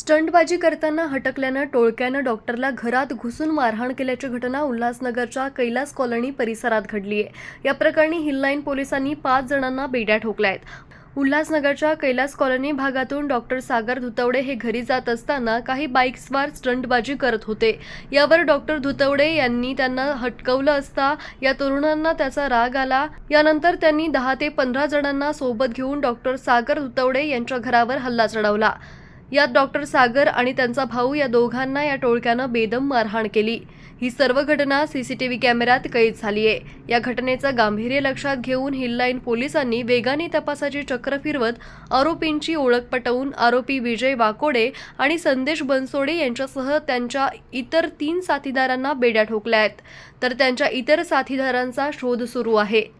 स्टंटबाजी करताना हटकल्यानं टोळक्यानं डॉक्टरला घरात घुसून मारहाण केल्याची घटना उल्हासनगरच्या कैलास कॉलनी परिसरात घडली आहे. या प्रकरणी हिललाईन पोलिसांनी पाच जणांना बेड्या ठोकल्या आहेत. उल्हासनगरच्या कैलास कॉलनी भागातून डॉक्टर सागर धुतवडे हे घरी जात असताना काही बाईक्सवार स्टंटबाजी करत होते. यावर डॉक्टर धुतवडे यांनी त्यांना हटकवलं असता या तरुणांना त्याचा राग आला. यानंतर त्यांनी दहा ते पंधरा जणांना सोबत घेऊन डॉक्टर सागर धुतवडे यांच्या घरावर हल्ला चढवला. यात डॉक्टर सागर आणि त्यांचा भाऊ या दोघांना या टोळक्यानं बेदम मारहाण केली. ही सर्व घटना सीसीटीव्ही कॅमेऱ्यात कैद झाली आहे. या घटनेचं गांभीर्य लक्षात घेऊन हिललाईन पोलिसांनी वेगाने तपासाची चक्र फिरवत आरोपींची ओळख पटवून आरोपी विजय वाकोडे आणि संदेश बनसोडे यांच्यासह त्यांच्या इतर तीन साथीदारांना बेड्या ठोकल्या आहेत. तर त्यांच्या इतर साथीदारांचा शोध सुरू आहे.